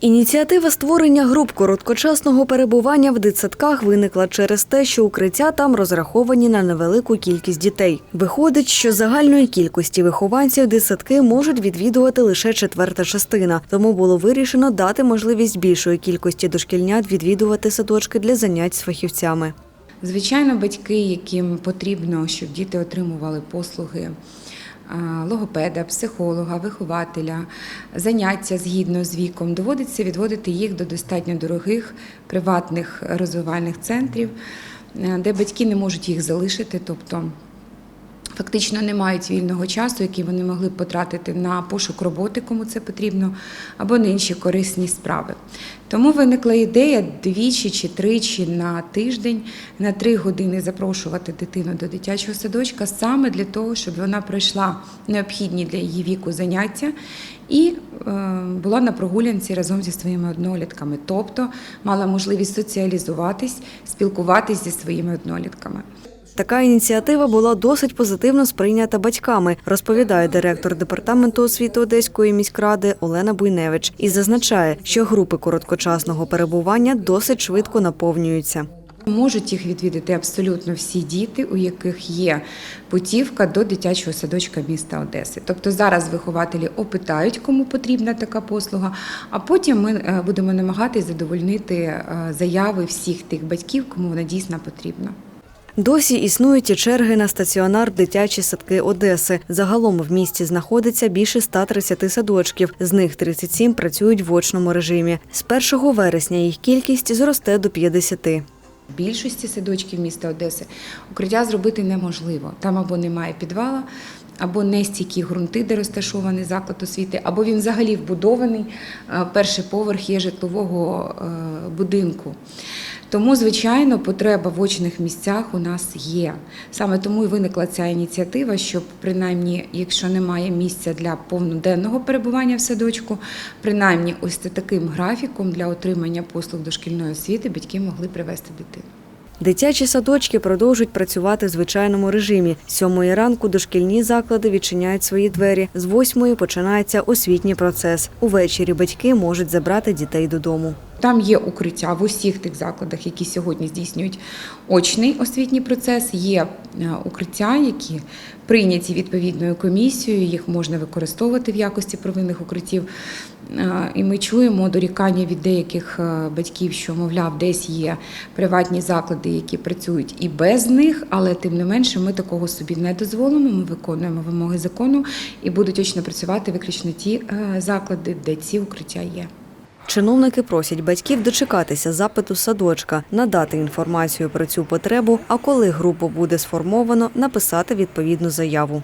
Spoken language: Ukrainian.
Ініціатива створення груп короткочасного перебування в дитсадках виникла через те, що укриття там розраховані на невелику кількість дітей. Виходить, що загальної кількості вихованців дитсадки можуть відвідувати лише четверта частина, тому було вирішено дати можливість більшої кількості дошкільнят відвідувати садочки для занять з фахівцями. Звичайно, батьки, яким потрібно, щоб діти отримували послуги логопеда, психолога, вихователя, заняття згідно з віком, доводиться відводити їх до достатньо дорогих приватних розвивальних центрів, е, де батьки не можуть їх залишити, тобто фактично не мають вільного часу, який вони могли б потратити на пошук роботи, кому це потрібно, або на інші корисні справи. Тому виникла ідея двічі чи тричі на тиждень на три години запрошувати дитину до дитячого садочка саме для того, щоб вона пройшла необхідні для її віку заняття і е, була на прогулянці разом зі своїми однолітками, тобто мала можливість соціалізуватись, спілкуватись зі своїми однолітками. Така ініціатива була досить позитивно сприйнята батьками, розповідає директор департаменту освіти Одеської міськради Олена Буйневич і зазначає, що групи короткочасного перебування досить швидко наповнюються. Можуть їх відвідати абсолютно всі діти, у яких є путівка до дитячого садочка міста Одеси. Тобто зараз вихователі опитають, кому потрібна така послуга, а потім ми е, будемо намагатись задовольнити е, заяви всіх тих батьків, кому вона дійсно потрібна. Досі існують і черги на стаціонар дитячі садки Одеси. Загалом в місті знаходиться більше 130 садочків. З них 37 працюють в очному режимі. З 1 вересня їх кількість зросте до 50. Більшості садочків міста Одеси укриття зробити неможливо. Там або немає підвала, або не стійкі ґрунти, де розташований заклад освіти, або він взагалі вбудований. Перший поверх є житлового е, будинку. Тому, звичайно, потреба в очних місцях у нас є. Саме тому і виникла ця ініціатива, щоб принаймні, якщо немає місця для повноденного перебування в садочку, принаймні ось таким графіком для отримання послуг дошкільної освіти батьки могли привести дитину. Дитячі садочки продовжують працювати в звичайному режимі. Сьомої ранку дошкільні заклади відчиняють свої двері. З восьмої починається освітній процес. Увечері батьки можуть забрати дітей додому. Там є укриття в усіх тих закладах, які сьогодні здійснюють очний освітній процес. Є е, укриття, які прийняті відповідною комісією. Їх можна використовувати в якості провинних укриттів. Е, І ми чуємо дорікання від деяких е, батьків, що, мовляв, десь є приватні заклади, які працюють і без них, але тим не менше ми такого собі не дозволимо. Ми виконуємо вимоги закону і будуть очно працювати виключно ті заклади, де ці укриття є. Чиновники просять батьків дочекатися запиту садочка, надати інформацію про цю потребу, а коли групу буде сформовано, написати відповідну заяву.